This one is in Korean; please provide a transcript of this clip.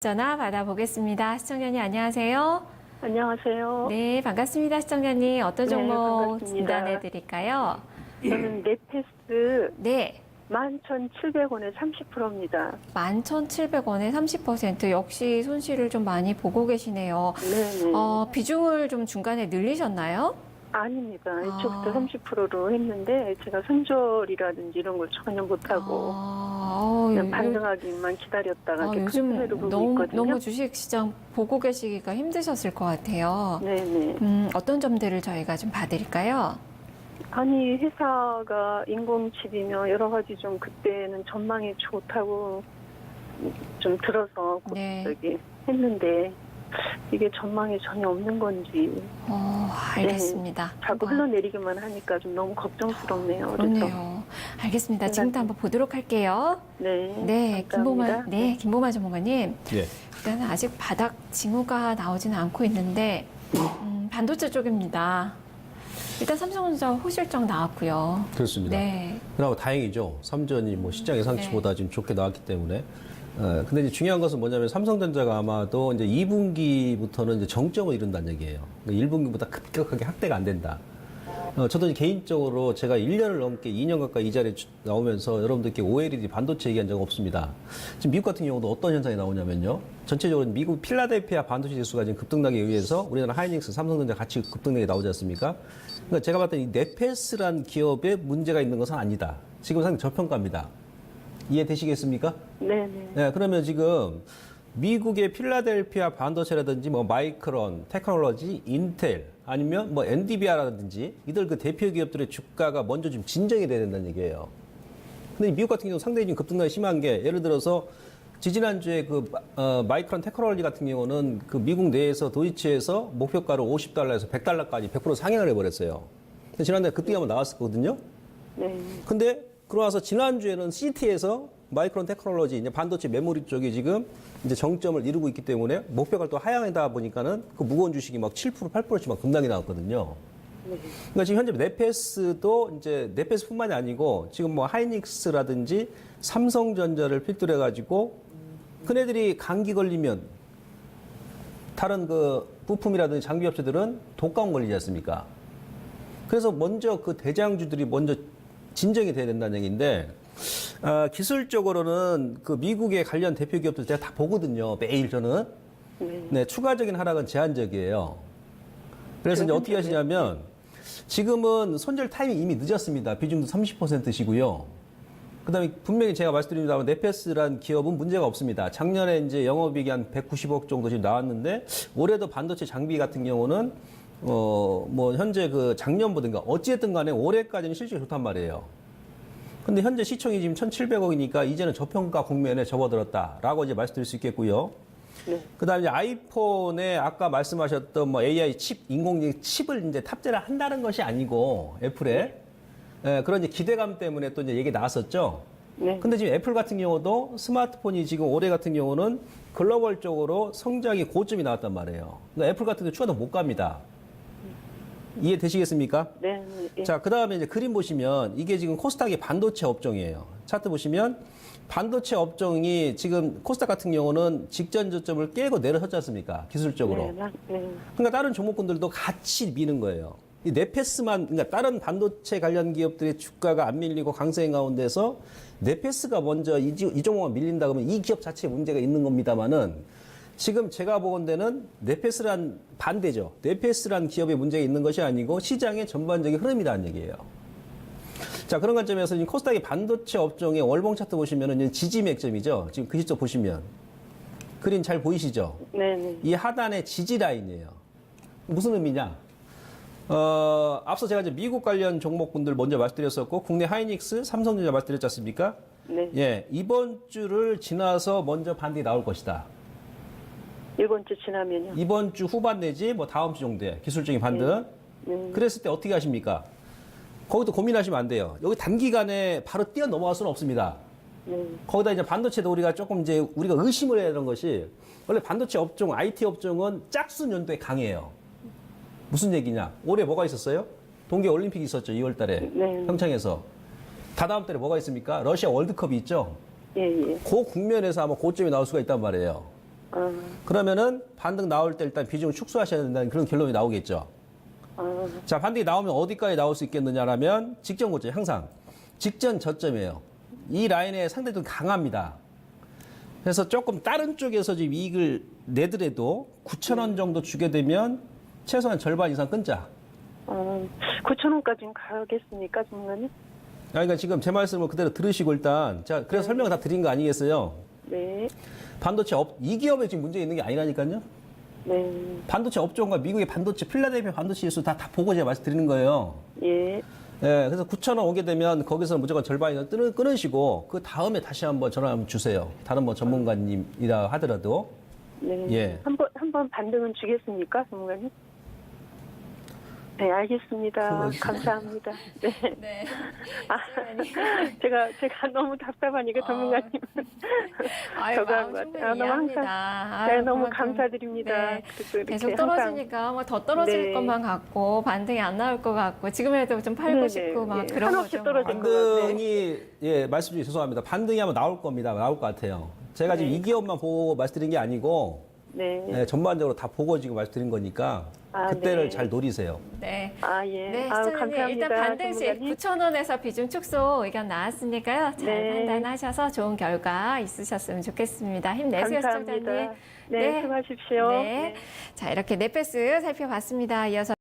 전화 받아보겠습니다. 시청자님 안녕하세요. 안녕하세요. 네, 반갑습니다. 시청자님 어떤 네, 종목 반갑습니다. 진단해 드릴까요? 저는 네페스 네. 11,700원에 30%입니다. 11,700원에 30% 역시 손실을 좀 많이 보고 계시네요. 네네. 어, 비중을 좀 중간에 늘리셨나요? 아닙니다. 아. 이쪽부터 30%로 했는데 제가 손절이라든지 이런 걸 전혀 못하고 아, 어, 그냥 요- 반등하기만 기다렸다가 어, 이렇게 요즘 큰 너무, 있거든요. 너무 주식 시장 보고 계시기가 힘드셨을 것 같아요. 네네. 음, 어떤 점들을 저희가 좀 봐드릴까요? 아니 회사가 인공칩이며 여러 가지 좀 그때는 전망이 좋다고 좀 들어서 네. 저기 했는데 이게 전망이 전혀 없는 건지 어, 알겠습니다. 자꾸 한번 흘러내리기만 하니까 좀 너무 걱정스럽네요. 그래서 그렇네요. 알겠습니다. 지금부터 한번 보도록 할게요. 네, 네. 김보만, 네, 김보만 전문가님. 예. 일단 아직 바닥 징후가 나오지는 않고 있는데, 음, 반도체 쪽입니다. 일단 삼성전자 호실적 나왔고요. 그렇습니다. 네, 그나마 다행이죠. 삼전이 뭐 시장 예상치보다 지금 좋게 나왔기 때문에. 어, 근데 이제 중요한 것은 뭐냐면 삼성전자가 아마도 이제 2분기부터는 이제 정점을 이룬다는 얘기예요. 그러니까 1분기보다 급격하게 확대가 안 된다. 어, 저도 개인적으로 제가 1년을 넘게 2년 가까이 이 자리에 주- 나오면서 여러분들께 OLED 반도체 얘기한 적 없습니다. 지금 미국 같은 경우도 어떤 현상이 나오냐면요. 전체적으로 미국 필라델피아 반도체 지수가 지금 급등락에 의해서 우리나라 하이닉스, 삼성전자 같이 급등락이 나오지 않습니까? 그러니까 제가 이 네페스란 기업에 문제가 있는 것은 아니다. 지금 상당히 저평가입니다. 이해되시겠습니까? 네네. 네, 그러면 지금 미국의 필라델피아 반도체라든지 뭐 마이크론, 테크놀로지, 인텔 아니면 뭐 엔디비아라든지 이들 그 대표 기업들의 주가가 먼저 좀 진정이 돼야 된다는 얘기예요. 근데 이 미국 같은 경우 상당히 좀 급등락이 심한 게 예를 들어서 지지난주에 그 어, 마이크론 테크놀로지 같은 경우는 그 미국 내에서 도이치에서 목표가를 50달러에서 100달러까지 100% 상향을 해버렸어요. 근데 지난달에 급등이 한번 나왔었거든요. 네. 근데 그러나서 지난주에는 CT에서 마이크론 테크놀로지 이제 반도체 메모리 쪽이 지금 이제 정점을 이루고 있기 때문에 목표가 또 하향이다 보니까는 그 무거운 주식이 막 7% 8%씩 막 급락이 나왔거든요. 그러니까 지금 현재 네페스도 이제 네페스뿐만이 아니고 지금 뭐 하이닉스라든지 삼성전자를 필두로 해가지고 큰애들이 감기 걸리면 다른 그 부품이라든지 장비 업체들은 독감 걸리지 않습니까? 그래서 먼저 그 대장주들이 먼저 진정이 돼야 된다는 얘기인데 아, 기술적으로는 그 미국의 관련 대표 기업들 제가 다 보거든요. 매일 저는 네. 네, 추가적인 하락은 제한적이에요. 그래서 이제 어떻게 하시냐면 지금은 손절 타이밍이 이미 늦었습니다. 비중도 30%시고요. 그다음에 분명히 제가 말씀드립니다만 네페스란 기업은 문제가 없습니다. 작년에 이제 영업이익이 한 190억 정도 지금 나왔는데 올해도 반도체 장비 같은 경우는 어 뭐 현재 그 작년보든가 어찌됐든 간에 올해까지는 실적이 좋단 말이에요. 근데 현재 시총이 지금 1,700억이니까 이제는 저평가 국면에 접어들었다라고 이제 말씀드릴 수 있겠고요. 네. 그 다음에 이제 아이폰에 아까 말씀하셨던 뭐 AI 칩, 인공지능 칩을 이제 탑재를 한다는 것이 아니고 애플에 예, 그런 이제 기대감 때문에 또 이제 얘기 나왔었죠. 네. 근데 지금 애플 같은 경우도 스마트폰이 지금 올해 같은 경우는 글로벌적으로 성장이 고점이 나왔단 말이에요. 그러니까 애플 같은 경우 추가도 못 갑니다. 이해되시겠습니까? 네. 네. 자, 그 다음에 이제 그림 보시면 이게 지금 코스닥의 반도체 업종이에요. 차트 보시면 반도체 업종이 지금 코스닥 같은 경우는 직전 저점을 깨고 내려섰지 않습니까? 기술적으로. 네. 네. 그러니까 다른 종목군들도 같이 미는 거예요. 이 네페스만, 그러니까 다른 반도체 관련 기업들의 주가가 안 밀리고 강세인 가운데서 네페스가 먼저 이, 지- 이 종목만 밀린다 그러면 이 기업 자체에 문제가 있는 겁니다만은 지금 제가 보건대는 네페스란 반대죠. 네페스란 기업에 문제가 있는 것이 아니고 시장의 전반적인 흐름이라는 얘기예요. 자, 그런 관점에서 지금 코스닥의 반도체 업종의 월봉 차트 보시면은 지지 맥점이죠. 지금 그 시점 보시면. 그림 잘 보이시죠? 네. 네. 이 하단의 지지 라인이에요. 무슨 의미냐? 어, 앞서 제가 이제 미국 관련 종목군들 먼저 말씀드렸었고, 국내 하이닉스, 삼성전자 말씀드렸지 않습니까? 네. 예, 이번 주를 지나서 먼저 반등이 나올 것이다. 이번 주 지나면요. 이번 주 후반 내지 뭐 다음 주 정도에 기술적인 반등. 네. 그랬을 때 어떻게 하십니까? 거기도 고민하시면 안 돼요. 여기 단기간에 바로 뛰어 넘어갈 수는 없습니다. 네. 거기다 이제 반도체도 우리가 조금 이제 우리가 의심을 해야 되는 것이 원래 반도체 업종, IT 업종은 짝수 연도에 강해요. 무슨 얘기냐? 올해 뭐가 있었어요? 동계 올림픽이 있었죠. 2월 달에. 네. 평창에서. 다다음 달에 뭐가 있습니까? 러시아 월드컵이 있죠. 예, 예. 그 국면에서 아마 고점이 나올 수가 있단 말이에요. 어, 그러면은 반등 나올 때 일단 비중을 축소하셔야 된다는 그런 결론이 나오겠죠. 어, 자, 반등이 나오면 어디까지 나올 수 있겠느냐라면 직전 고점 항상 직전 저점이에요. 이 라인에 상대도 강합니다. 그래서 조금 다른 쪽에서 지금 이익을 내더라도 9천 원 정도 주게 되면 최소한 절반 이상 끊자. 어, 9천 원까지는 가겠습니까, 정말요? 그러니까 지금 제 말씀을 그대로 들으시고 일단 자 그래서 설명을 다 드린 거 아니겠어요? 네, 반도체 업, 이 기업에 지금 문제 있는 게 아니라니까요. 네, 반도체 업종과 미국의 반도체 필라델피아 반도체 지수 다, 다 보고 제가 말씀드리는 거예요. 예, 예, 그래서 9천 원 오게 되면 거기서 무조건 절반 이상 끊, 끊으시고 그 다음에 다시 한번 전화 한번 주세요. 다른 뭐 전문가님이라 하더라도 네. 예. 한 번, 한 번 반등은 주겠습니까, 정말요? 네, 알겠습니다. 감사합니다. 네. 네. 아, 제가, 제가 너무 답답하니까, 전문가님. 아유, 저도 마음 한번- 충분히 아, 너무 이해합니다. 네, 아유, 너무 그만큼, 감사드립니다. 네. 계속 항상- 떨어지니까 뭐 더 떨어질 네. 것만 같고 반등이 안 나올 것 같고 지금이라도 좀 팔고 네네. 싶고 막 예. 그런 거죠. 반등이 예 말씀 중에 죄송합니다. 반등이 아마 나올 겁니다. 나올 것 같아요. 제가 지금 네. 이 기업만 보고 말씀드린 게 아니고 네. 예, 전반적으로 다 보고 지금 말씀드린 거니까 아, 그때를 네. 잘 노리세요. 네. 아, 예. 네, 아유, 시청자님 감사합니다. 일단 반등식 전문가님. 9,000원에서 비중 축소 의견 나왔으니까요. 잘 네. 판단하셔서 좋은 결과 있으셨으면 좋겠습니다. 힘내세요, 감사합니다. 시청자님. 네, 수고하십시오. 네. 자, 이렇게 넷패스 살펴봤습니다. 이어서